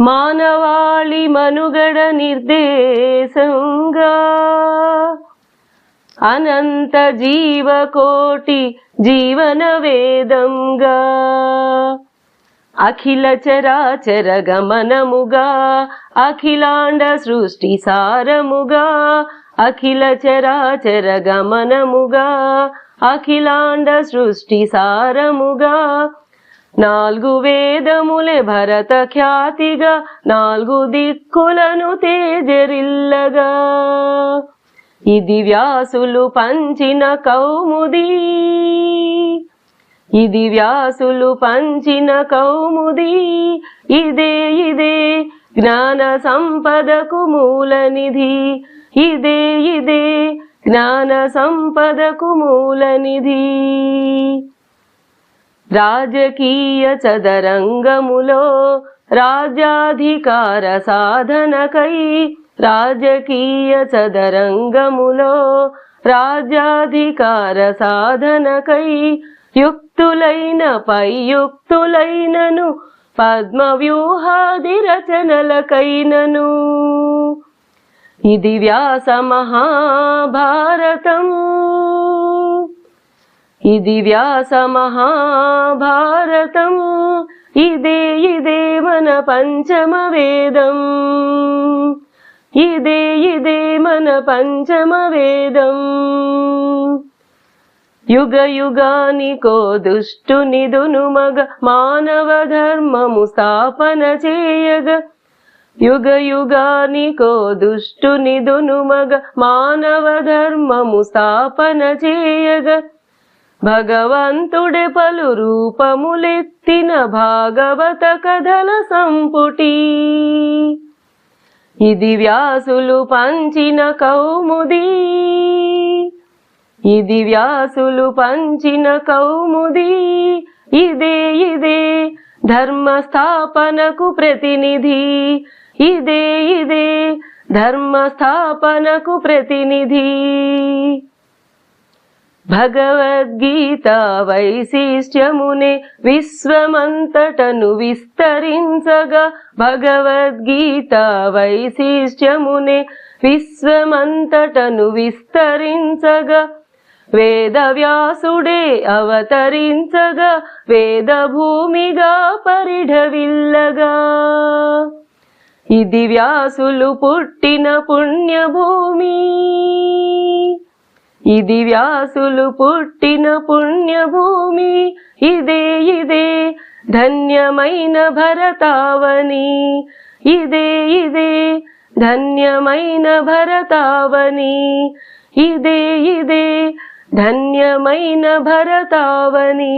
మానవాళి మనుగడ నిర్దేశంగా. అనంత జీవకోటి జీవన వేదంగా. అఖిల చరాచర గమనముగా అఖిలాండ సృష్టి సారముగా అఖిల చరాచర గమనముగా అఖిలాండ సృష్టి సారముగా నాలుగు వేదములే భరత ఖ్యాతిగా నాలుగు దిక్కులను తేజరిల్లగా. ఇది వ్యాసులు పంచిన కౌముది ఇది వ్యాసులు పంచిన కౌముది ఇదే ఇదే జ్ఞాన సంపదకు మూలనిధి ఇదే ఇదే జ్ఞాన సంపదకు మూలనిధి రాజకీయ చదరంగములో రాజ్యాధికార సాధనకై రాజకీయ చదరంగములో రాజ్యాధికార సాధనకై యుక్తులైన పై యుక్తులైనను పద్మ రచనలకైనను. ఇది వ్యాస మహాభారతం. ఇది వ్యాస మహాభారతం. ఇదే ఇదే మన పంచమ వేదం. ఇదే ఇదే మన పంచమ వేదం. యుగ యుగానికో దుష్టుని మగ మానవ ధర్మము స్థాపన చేయగ. యుగ యుగానికో దుష్టుని మగ మానవ ధర్మము స్థాపన చేయగ. భగవంతుడే పలు రూపములెత్తిన భాగవత కథల సంపుటి. ఇది వ్యాసులు పంచిన కౌముది. ఇది వ్యాసులు పంచిన కౌముది. ఇదే ఇదే ధర్మస్థాపనకు ప్రతినిధి. ఇదే ఇదే ధర్మస్థాపనకు ప్రతినిధి. భగవద్గీత వైశిష్ట్యమునే విశ్వమంతటను విస్తరించగా భగవద్గీత వైశిష్ట్యమునే విశ్వమంతటను విస్తరించగా వేద వ్యాసుడే అవతరించగా వేద భూమిగా పరిఢవిల్లగా. ఇది వ్యాసులు పుట్టిన పుణ్యభూమి. ఇది వ్యాసులు పుట్టిన పుణ్యభూమి ఇదే ఇదే ధన్యమైన భరతావని ఇదే ఇదే ధన్యమైన భరతావని ఇదే ఇదే ధన్యమైన భరతావని.